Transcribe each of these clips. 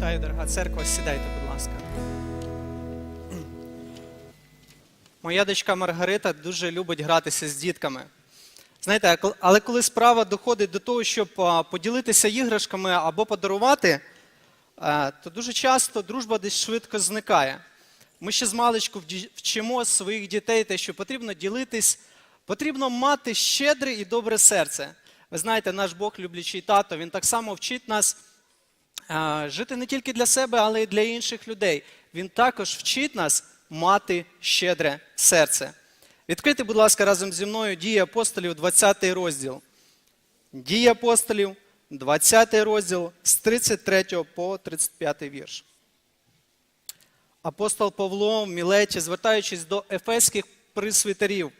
Вітаю, дорога церква, сідайте, будь ласка. Моя дочка Маргарита дуже любить гратися з дітками. Знаєте, але коли справа доходить до того, щоб поділитися іграшками або подарувати, то дуже часто дружба десь швидко зникає. Ми ще з маличку вчимо своїх дітей те, що потрібно ділитись, потрібно мати щедре і добре серце. Ви знаєте, наш Бог, люблячий тато, він так само вчить нас жити не тільки для себе, але й для інших людей. Він також вчить нас мати щедре серце. Відкрийте, будь ласка, разом зі мною дії апостолів, 20 розділ. Дії апостолів, 20 розділ з 33 по 35 вірш. Апостол Павло в Мілеті, звертаючись до ефеських присвітерів,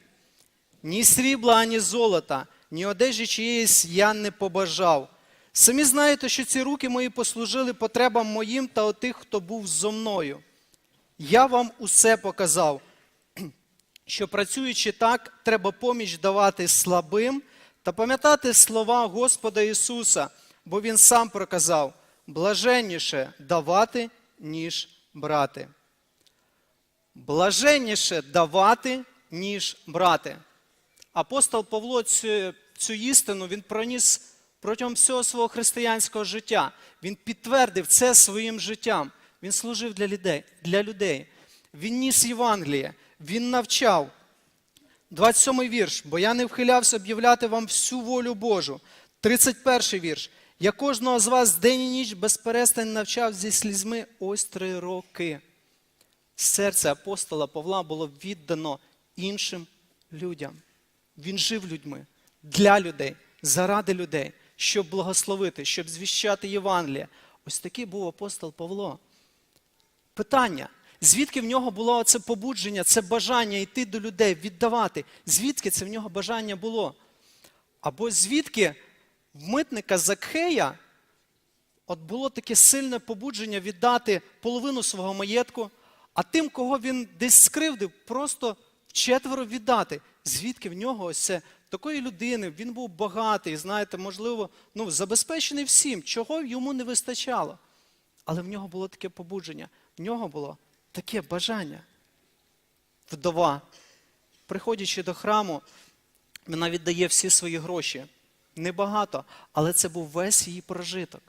ні срібла, ані золота, ні одежі чиєїсь я не побажав. Самі знаєте, що ці руки мої послужили потребам моїм та отих, хто був зо мною. Я вам усе показав, що працюючи так, треба поміч давати слабим та пам'ятати слова Господа Ісуса, бо Він сам проказав блаженніше давати, ніж брати. Блаженніше давати, ніж брати. Апостол Павло цю, цю істину він проніс протягом всього свого християнського життя. Він підтвердив це своїм життям. Він служив для людей. Для людей. Він ніс Євангеліє, він навчав. 27 вірш. Бо я не вхилявся об'являти вам всю волю Божу. 31 вірш. Я кожного з вас день і ніч безперестань навчав зі слізьми ось три роки. Серце апостола Павла було віддано іншим людям. Він жив людьми для людей, заради людей, щоб благословити, щоб звіщати Євангеліє. Ось такий був апостол Павло. Питання: звідки в нього було це побудження, це бажання йти до людей, віддавати? Звідки це в нього бажання було? Або звідки в митника Закхея от було таке сильне побудження віддати половину свого маєтку, а тим, кого він десь скривдив, просто четверо віддати. Звідки в нього ось це такої людини, він був багатий, знаєте, можливо, ну, забезпечений всім, чого йому не вистачало. Але в нього було таке побудження, в нього було таке бажання. Вдова, приходячи до храму, вона віддає всі свої гроші. Небагато, але це був весь її прожиток.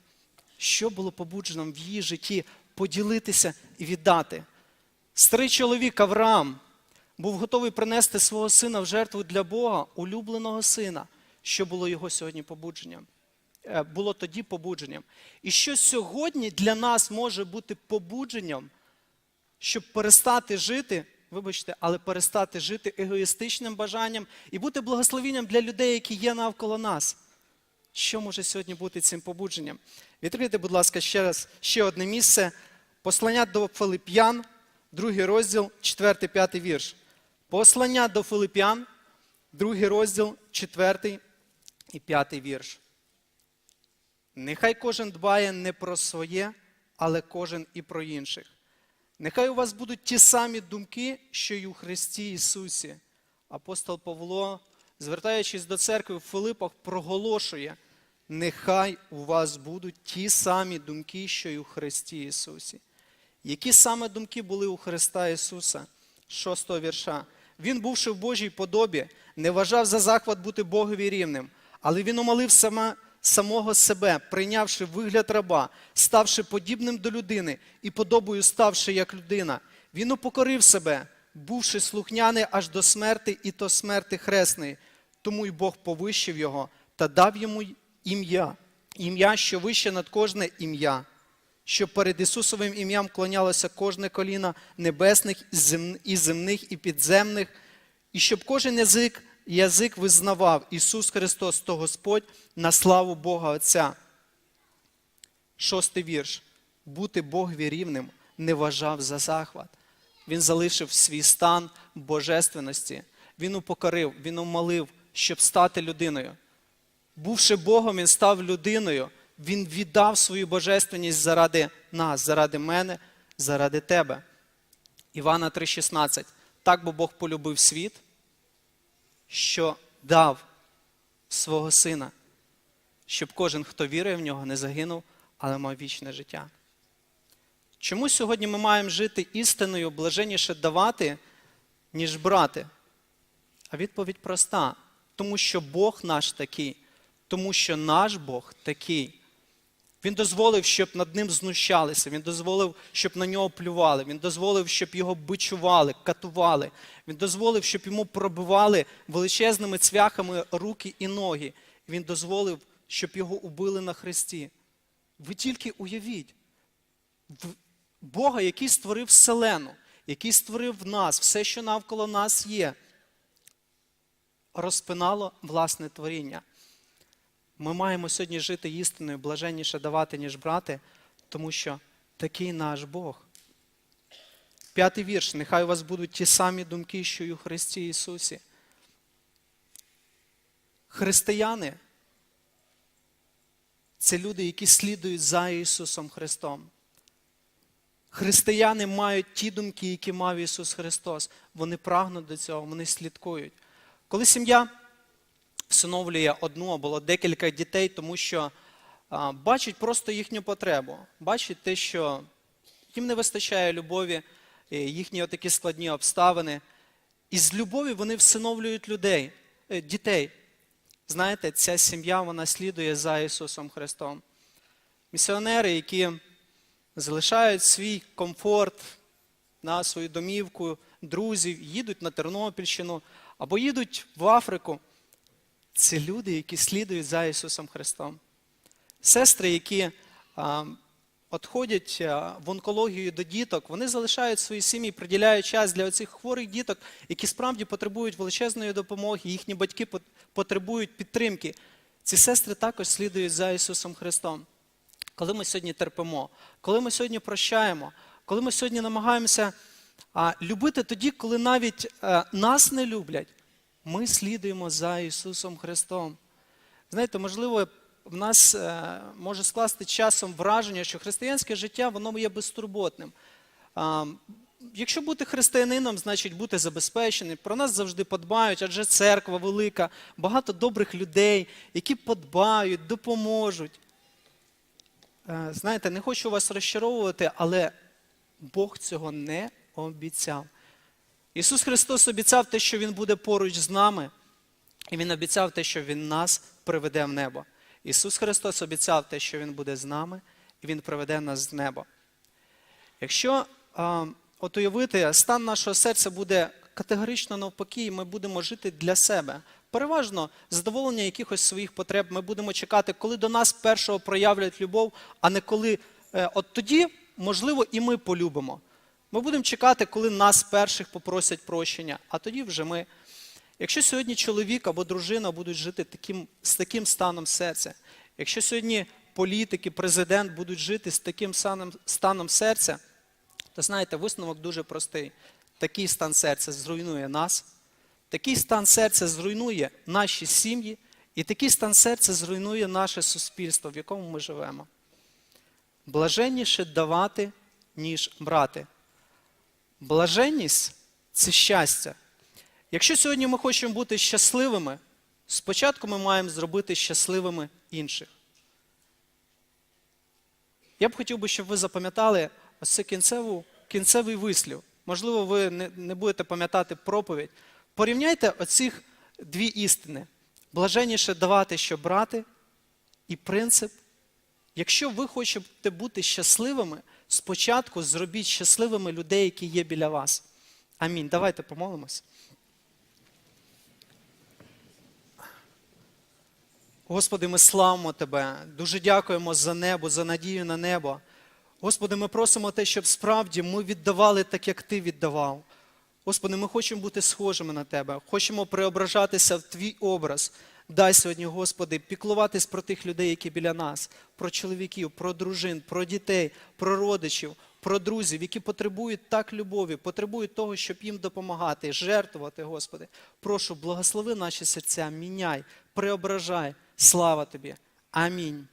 Що було побуджено в її житті поділитися і віддати? Старий чоловік Авраам був готовий принести свого сина в жертву для Бога, улюбленого сина, що було його сьогодні побудженням. Е, Було тоді побудженням. І що сьогодні для нас може бути побудженням, щоб перестати жити, вибачте, але перестати жити егоїстичним бажанням і бути благословенням для людей, які є навколо нас. Що може сьогодні бути цим побудженням? Відкрийте, будь ласка, ще раз ще одне місце. Послання до Филип'ян, другий розділ, 4-5 вірш. Послання до Филип'ян, другий розділ, 4 і 5 вірш. Нехай кожен дбає не про своє, але кожен і про інших. Нехай у вас будуть ті самі думки, що й у Христі Ісусі. Апостол Павло, звертаючись до церкви в Филипах, проголошує: нехай у вас будуть ті самі думки, що й у Христі Ісусі. Які саме думки були у Христа Ісуса? Шостого вірша. Він, бувши в Божій подобі, не вважав за захват бути Богові рівним, але він умолив сама, самого себе, прийнявши вигляд раба, ставши подібним до людини і подобою ставши як людина. Він упокорив себе, бувши слухняний аж до смерти, і то смерти хресної. Тому й Бог повищив його та дав йому ім'я, ім'я, що вище над кожне ім'я щоб перед Ісусовим ім'ям клонялося кожне коліно небесних і земних, і підземних, і щоб кожен язик, язик визнавав Ісус Христос то Господь на славу Бога Отця. Шостий вірш. Бути Богові рівним не вважав за захват. Він залишив свій стан божественності. Він упокорив, він умолив, щоб стати людиною. Бувши Богом, він став людиною. Він віддав свою божественність заради нас, заради мене, заради тебе. Івана 3,16. Так бо Бог полюбив світ, що дав свого сина, щоб кожен, хто вірує в нього, не загинув, але мав вічне життя. Чому сьогодні ми маємо жити істиною, блаженніше давати, ніж брати? А відповідь проста: тому що Бог наш такий, тому що наш Бог такий. Він дозволив, щоб над ним знущалися, він дозволив, щоб на нього плювали, він дозволив, щоб його бичували, катували. Він дозволив, щоб йому пробивали величезними цвяхами руки і ноги. Він дозволив, щоб його убили на хресті. Ви тільки уявіть, Бога, який створив вселену, який створив нас, все, що навколо нас є, розпинало власне творіння. Ми маємо сьогодні жити істиною, блаженніше давати, ніж брати, тому що такий наш Бог. П'ятий вірш. Нехай у вас будуть ті самі думки, що й у Христі Ісусі. Християни це люди, які слідують за Ісусом Христом. Християни мають ті думки, які мав Ісус Христос. Вони прагнуть до цього, вони слідкують. Коли сім'я всиновлює одну або декілька дітей, тому що бачить просто їхню потребу, бачить те, що їм не вистачає любові, е, їхні отакі складні обставини. І з любові вони всиновлюють людей, е, дітей. Знаєте, ця сім'я вона слідує за Ісусом Христом. Місіонери, які залишають свій комфорт на свою домівку, друзів, їдуть на Тернопільщину або їдуть в Африку. Це люди, які слідують за Ісусом Христом. Сестри, які а, в онкологію до діток, вони залишають свої сім'ї, приділяють час для оцих хворих діток, які справді потребують величезної допомоги, їхні батьки потребують підтримки. Ці сестри також слідують за Ісусом Христом. Коли ми сьогодні терпимо, коли ми сьогодні прощаємо, коли ми сьогодні намагаємося любити тоді, коли навіть е, нас не люблять, ми слідуємо за Ісусом Христом. Знаєте, можливо, в нас е, може скласти часом враження, що християнське життя воно є безтурботним. Якщо бути християнином, значить бути забезпеченим. Про нас завжди подбають, адже церква велика, багато добрих людей, які подбають, допоможуть. Е, Знаєте, не хочу вас розчаровувати, але Бог цього не обіцяв. Ісус Христос обіцяв те, що Він буде поруч з нами, і Він обіцяв те, що Він нас приведе в небо. Ісус Христос обіцяв те, що Він буде з нами, і Він приведе нас в небо. Якщо а, от уявити, стан нашого серця буде категорично навпаки, і ми будемо жити для себе. Переважно задоволення якихось своїх потреб ми будемо чекати, коли до нас першого проявлять любов, а не коли е, от тоді, можливо, і ми полюбимо. Ми будемо чекати, коли нас перших попросять прощення, а тоді вже ми. Якщо сьогодні чоловік або дружина будуть жити таким, з таким станом серця, якщо сьогодні політики, президент будуть жити з таким станом, станом серця, то знаєте, висновок дуже простий. Такий стан серця зруйнує нас, такий стан серця зруйнує наші сім'ї, і такий стан серця зруйнує наше суспільство, в якому ми живемо. Блаженніше давати, ніж брати. Блаженність це щастя. Якщо сьогодні ми хочемо бути щасливими, спочатку ми маємо зробити щасливими інших. Я б хотів би, щоб ви запам'ятали ось це кінцеву, кінцевий вислів. Можливо, ви не, не будете пам'ятати проповідь. Порівняйте оцих дві істини: блаженніше давати, що брати, і принцип. Якщо ви хочете бути щасливими, спочатку зробіть щасливими людей, які є біля вас. Амінь. Давайте помолимось. Господи, ми славимо Тебе. Дуже дякуємо за небо, за надію на небо. Господи, ми просимо те, щоб справді ми віддавали так, як Ти віддавав. Господи, ми хочемо бути схожими на Тебе, хочемо преображатися в Твій образ. Дай сьогодні, Господи, піклуватись про тих людей, які біля нас, про чоловіків, про дружин, про дітей, про родичів, про друзів, які потребують так любові, потребують того, щоб їм допомагати, жертвувати, Господи. Прошу, благослови наші серця, міняй, преображай. Слава Тобі. Амінь.